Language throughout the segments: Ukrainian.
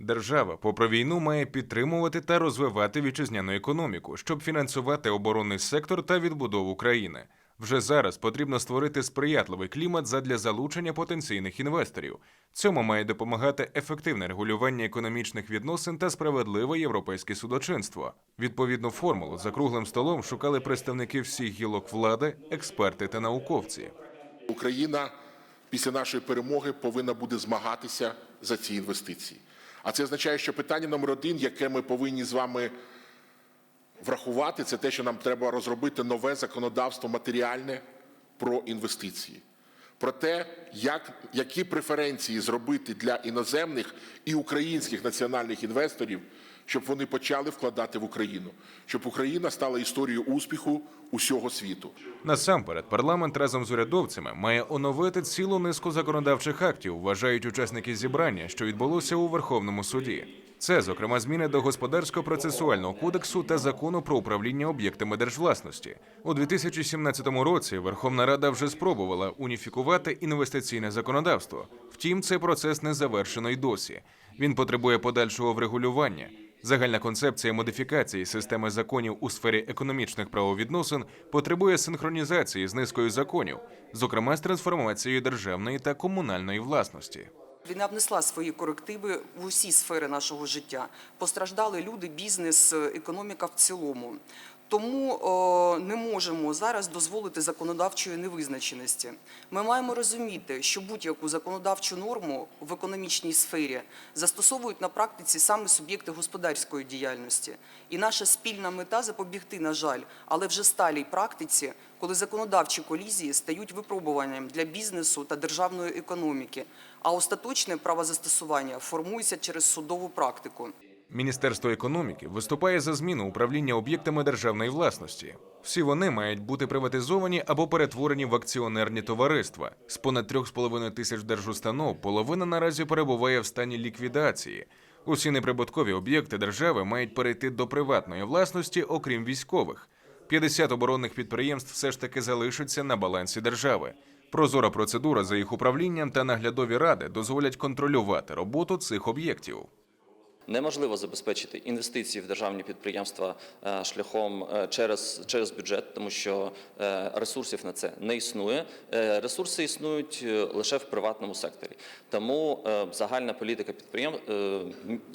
Держава, попри війну, має підтримувати та розвивати вітчизняну економіку, щоб фінансувати оборонний сектор та відбудову країни. Вже зараз потрібно створити сприятливий клімат задля залучення потенційних інвесторів. Цьому має допомагати ефективне регулювання економічних відносин та справедливе європейське судочинство. Відповідну формулу за круглим столом шукали представники всіх гілок влади, експерти та науковці. Україна після нашої перемоги повинна буде змагатися за ці інвестиції. А це означає, що питання номер один, яке ми повинні з вами врахувати, це те, що нам треба розробити нове законодавство матеріальне про інвестиції. Про те, як, які преференції зробити для іноземних і українських національних інвесторів, щоб вони почали вкладати в Україну, щоб Україна стала історією успіху усього світу. Насамперед, парламент разом з урядовцями має оновити цілу низку законодавчих актів, вважають учасники зібрання, що відбулося у Верховному суді. Це, зокрема, зміни до господарсько процесуального кодексу та закону про управління об'єктами держвласності. У 2017 році Верховна Рада вже спробувала уніфікувати інвестиційне законодавство. Втім, цей процес не завершено й досі. Він потребує подальшого врегулювання. Загальна концепція модифікації системи законів у сфері економічних правовідносин потребує синхронізації з низкою законів, зокрема з трансформацією державної та комунальної власності. Війна внесла свої корективи в усі сфери нашого життя. Постраждали люди, бізнес, економіка в цілому. Тому не можемо зараз дозволити законодавчої невизначеності. Ми маємо розуміти, що будь-яку законодавчу норму в економічній сфері застосовують на практиці саме суб'єкти господарської діяльності. І наша спільна мета запобігти, на жаль, але вже сталій практиці, коли законодавчі колізії стають випробуванням для бізнесу та державної економіки, а остаточне правозастосування формується через судову практику. Міністерство економіки виступає за зміну управління об'єктами державної власності. Всі вони мають бути приватизовані або перетворені в акціонерні товариства. З понад 3,5 тисяч держустанов половина наразі перебуває в стані ліквідації. Усі неприбуткові об'єкти держави мають перейти до приватної власності, окрім військових. 50 оборонних підприємств все ж таки залишаться на балансі держави. Прозора процедура за їх управлінням та наглядові ради дозволять контролювати роботу цих об'єктів. Неможливо забезпечити інвестиції в державні підприємства е, шляхом е, через, через бюджет, тому що е, ресурсів на це не існує. Ресурси існують лише в приватному секторі. Тому загальна політика підприємств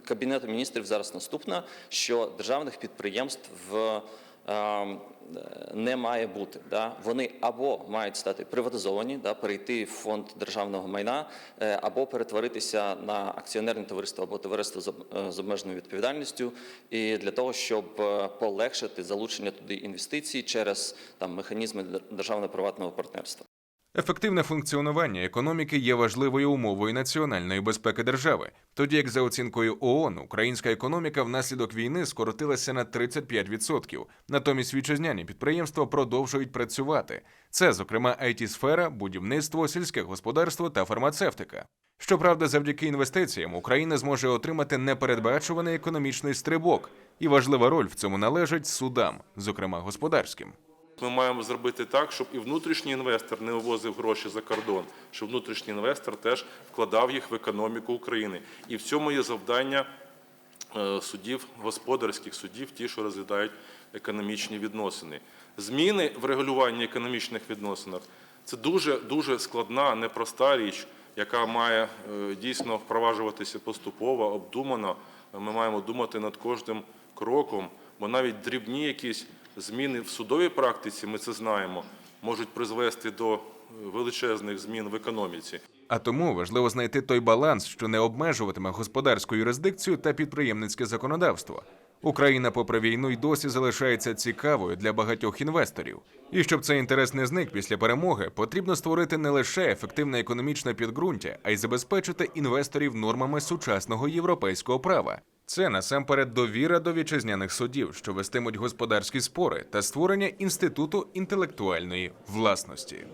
Кабінету міністрів зараз наступна, що державних підприємств в не має бути. Да? Вони або мають стати приватизовані, да, перейти в фонд державного майна, е, або перетворитися на акціонерне товариство або товариство з е, обмеженою відповідальністю, і для того, щоб е, полегшити залучення туди інвестицій через там механізми державно-приватного партнерства. Ефективне функціонування економіки є важливою умовою національної безпеки держави, тоді як за оцінкою ООН українська економіка внаслідок війни скоротилася на 35%. Натомість вітчизняні підприємства продовжують працювати. Це, зокрема, it сфера будівництво, сільське господарство та фармацевтика. Щоправда, завдяки інвестиціям Україна зможе отримати непередбачуваний економічний стрибок, і важлива роль в цьому належить судам, зокрема господарським. Ми маємо зробити так, щоб і внутрішній інвестор не вивозив гроші за кордон, щоб внутрішній інвестор теж вкладав їх в економіку України. І в цьому є завдання е, судів, господарських судів, ті, що розглядають економічні відносини. Зміни в регулюванні економічних відносинах це дуже дуже складна, непроста річ, яка має е, дійсно впроваджуватися поступово, обдумано. Ми маємо думати над кожним кроком, бо навіть дрібні якісь зміни в судовій практиці, ми це знаємо, можуть призвести до е, величезних змін в економіці. А тому важливо знайти той баланс, що не обмежуватиме господарську юрисдикцію та підприємницьке законодавство. Україна, попри війну, й досі залишається цікавою для багатьох інвесторів. І щоб цей інтерес не зник після перемоги, потрібно створити не лише ефективне економічне підґрунтя, а й забезпечити інвесторів нормами сучасного європейського права. Це насамперед довіра до вітчизняних судів, що вестимуть господарські спори та створення інституту інтелектуальної власності.